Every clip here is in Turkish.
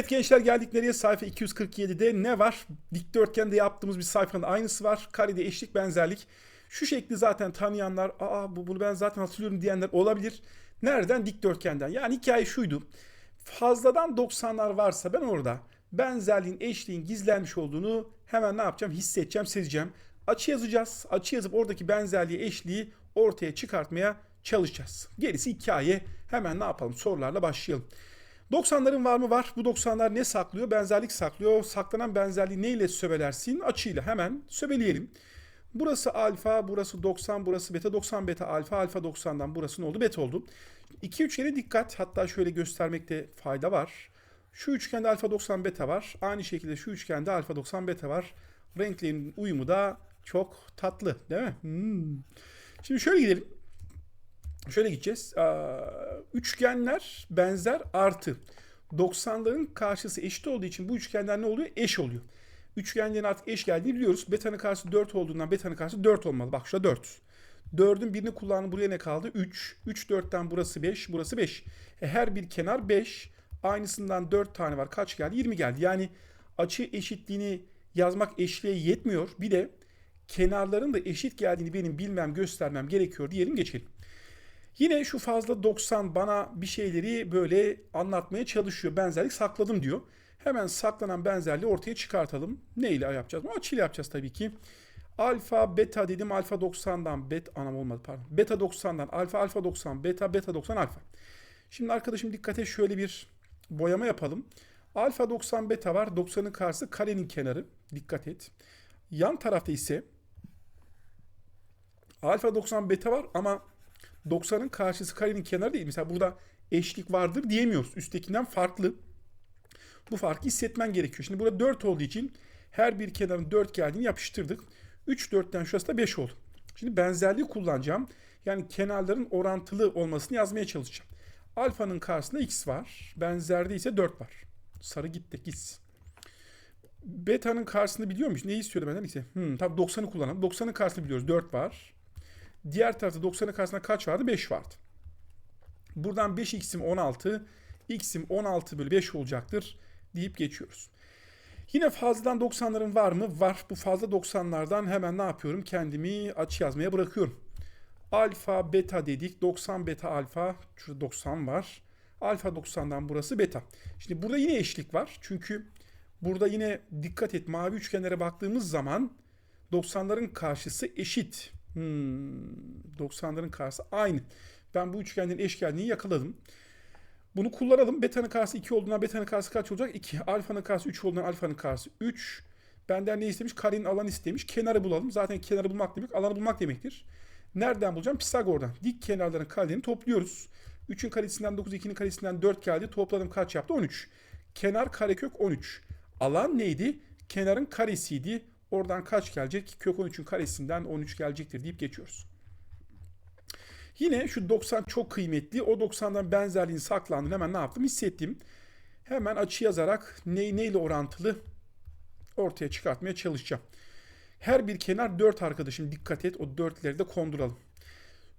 Evet gençler geldik nereye? Sayfa 247'de ne var? Dikdörtgende yaptığımız bir sayfanın aynısı var. Karede eşlik benzerlik. Şu şekli zaten tanıyanlar, aa bu bunu ben zaten hatırlıyorum diyenler olabilir. Nereden? Dikdörtgenden. Yani hikaye şuydu. Fazladan 90'lar varsa ben orada benzerliğin, eşliğin gizlenmiş olduğunu hemen ne yapacağım? Hissedeceğim, sezeceğim. Açı yazacağız. Açı yazıp oradaki benzerliği, eşliği ortaya çıkartmaya çalışacağız. Gerisi hikaye. Hemen ne yapalım? Sorularla başlayalım. 90'ların var mı? Var. Bu 90'lar ne saklıyor? Benzerlik saklıyor. Saklanan benzerliği neyle söbelersin? Açıyla hemen söbeleyelim. Burası alfa, burası 90, burası beta 90 beta alfa, alfa 90'dan burası ne oldu? Beta oldu. İki üçgene dikkat. Hatta şöyle göstermekte fayda var. Şu üçgende alfa 90 beta var. Aynı şekilde şu üçgende alfa 90 beta var. Renklerin uyumu da çok tatlı değil mi? Hmm. Şimdi şöyle gidelim. Şöyle gideceğiz. Üçgenler benzer artı. 90'ların karşısı eşit olduğu için bu üçgenler ne oluyor? Eş oluyor. Üçgenlerin artık eş geldiğini biliyoruz. Beta'nın karşısı 4 olduğundan beta'nın karşısı 4 olmalı. Bak şurada 4. 4'ün birini kullandım. Buraya ne kaldı? 3. 3 4'ten burası 5. Burası 5. E her bir kenar 5. Aynısından 4 tane var. Kaç geldi? 20 geldi. Yani açı eşitliğini yazmak eşliğe yetmiyor. Bir de kenarların da eşit geldiğini benim bilmem, göstermem gerekiyor diyelim geçelim. Yine şu fazla 90 bana bir şeyleri böyle anlatmaya çalışıyor. Benzerlik sakladım diyor. Hemen saklanan benzerliği ortaya çıkartalım. Ne ile yapacağız? Bu açıyla yapacağız tabii ki. Alfa, beta dedim. Alfa 90'dan beta anam olmadı pardon. Beta 90'dan alfa, alfa 90, beta, beta 90, alfa. Şimdi arkadaşım dikkate şöyle bir boyama yapalım. Alfa 90 beta var. 90'ın karşısı karenin kenarı. Dikkat et. Yan tarafta ise alfa 90 beta var ama 90'ın karşısı karenin kenarı değil. Mesela burada eşlik vardır diyemiyoruz. Üsttekinden farklı. Bu farkı hissetmen gerekiyor. Şimdi burada 4 olduğu için her bir kenarın 4 geldiğini yapıştırdık. 3 4'ten şurası da 5 oldu. Şimdi benzerliği kullanacağım. Yani kenarların orantılı olmasını yazmaya çalışacağım. Alfanın karşısında x var. Benzerde ise 4 var. Sarı gitti gitsin. Beta'nın karşısında biliyor musun? Neyi istiyordu benden? İşte, hmm, tabii 90'ı kullanalım. 90'ın karşısında biliyoruz 4 var. Diğer tarafta 90'ın karşısında kaç vardı? 5 vardı. Buradan 5x'im 16. x'im 16 bölü 5 olacaktır deyip geçiyoruz. Yine fazladan 90'ların var mı? Var. Bu fazla 90'lardan hemen ne yapıyorum? Kendimi açı yazmaya bırakıyorum. Alfa, beta dedik. 90 beta alfa. Şurada 90 var. Alfa 90'dan burası beta. Şimdi burada yine eşlik var. Çünkü burada yine dikkat et mavi üçgenlere baktığımız zaman 90'ların karşısı eşit. Hmm, 90'ların karşısı aynı. Ben bu üçgenlerin eş geldiğini yakaladım. Bunu kullanalım. Beta'nın karşısı 2 olduğundan beta'nın karşısı kaç olacak? 2. Alfa'nın karşısı 3 olduğundan alfa'nın karşısı 3. Benden ne istemiş? Karenin alanı istemiş. Kenarı bulalım. Zaten kenarı bulmak demek alanı bulmak demektir. Nereden bulacağım? Pisagor'dan. Dik kenarların karelerini topluyoruz. 3'ün karesinden 9, 2'nin karesinden 4 geldi. Topladım kaç yaptı? 13. Kenar karekök 13. Alan neydi? Kenarın karesiydi. Oradan kaç gelecek? Kök 13'ün karesinden 13 gelecektir deyip geçiyoruz. Yine şu 90 çok kıymetli. O 90'dan benzerliğini saklandığını hemen ne yaptım? Hissettim. Hemen açı yazarak ne, neyle orantılı ortaya çıkartmaya çalışacağım. Her bir kenar 4 arkadaşım dikkat et o 4'leri de konduralım.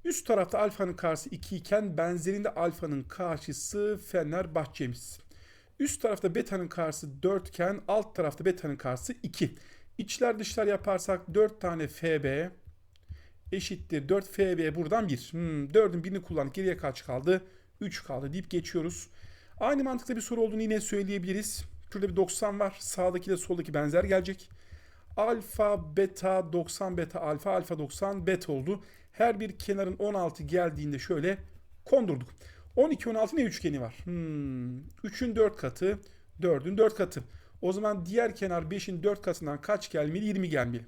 Üst tarafta alfanın karşısı 2 iken benzerinde alfanın karşısı Fenerbahçe'miz. Üst tarafta beta'nın karşısı 4 iken alt tarafta beta'nın karşısı 2. İçler dışlar yaparsak 4 tane FB eşittir 4 FB buradan 1. Hmm, 4'ün birini kullandık. Geriye kaç kaldı? 3 kaldı deyip geçiyoruz. Aynı mantıkta bir soru olduğunu yine söyleyebiliriz. Şurada bir 90 var. Sağdaki de soldaki benzer gelecek. Alfa, beta, 90 beta, alfa, alfa 90 beta oldu. Her bir kenarın 16 geldiğinde şöyle kondurduk. 12, 16 ne üçgeni var? Hmm, 3'ün 4 katı, 4'ün 4 katı. O zaman diğer kenar 5'in 4 katından kaç gelmeli? 20 gelmeli.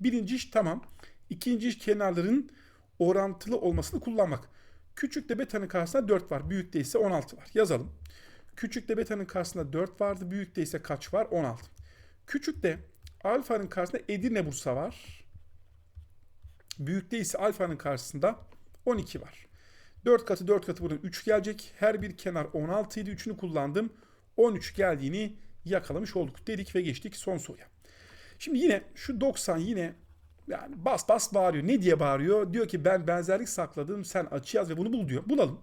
Birinci iş tamam. İkinci iş kenarların orantılı olmasını kullanmak. Küçükte beta'nın karşısında 4 var. Büyükte ise 16 var. Yazalım. Küçükte beta'nın karşısında 4 vardı. Büyükte ise kaç var? 16. Küçükte alfanın karşısında Edirne Bursa var. Büyükte ise alfanın karşısında 12 var. 4 katı 4 katı buradan 3 gelecek. Her bir kenar 16 idi. 3'ünü kullandım. 13 geldiğini yakalamış olduk dedik ve geçtik son soruya. Şimdi yine şu 90 yine yani bas bas bağırıyor. Ne diye bağırıyor? Diyor ki ben benzerlik sakladım sen açı yaz ve bunu bul diyor. Bulalım.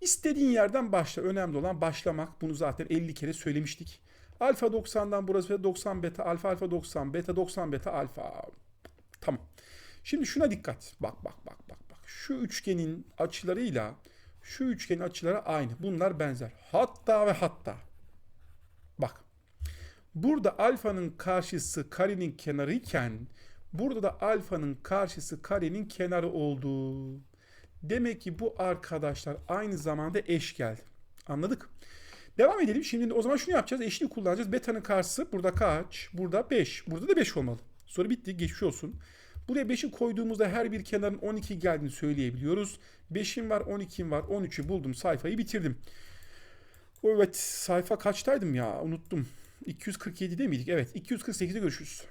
İstediğin yerden başla. Önemli olan başlamak. Bunu zaten 50 kere söylemiştik. Alfa 90'dan burası ve 90 beta, alfa alfa 90, beta 90 beta alfa. Tamam. Şimdi şuna dikkat. Bak bak bak bak bak. Şu üçgenin açılarıyla şu üçgenin açıları aynı. Bunlar benzer. Hatta ve hatta. Burada alfanın karşısı karenin kenarı iken burada da alfanın karşısı karenin kenarı oldu. Demek ki bu arkadaşlar aynı zamanda eş geldi. Anladık? Devam edelim. Şimdi o zaman şunu yapacağız. Eşliği kullanacağız. Beta'nın karşısı burada kaç? Burada 5. Burada da 5 olmalı. Soru bitti. Geçmiş olsun. Buraya 5'i koyduğumuzda her bir kenarın 12 geldiğini söyleyebiliyoruz. 5'im var, 12'im var, 13'ü buldum. Sayfayı bitirdim. Evet sayfa kaçtaydım ya? Unuttum. 247'de miydik? Evet 248'de görüşürüz.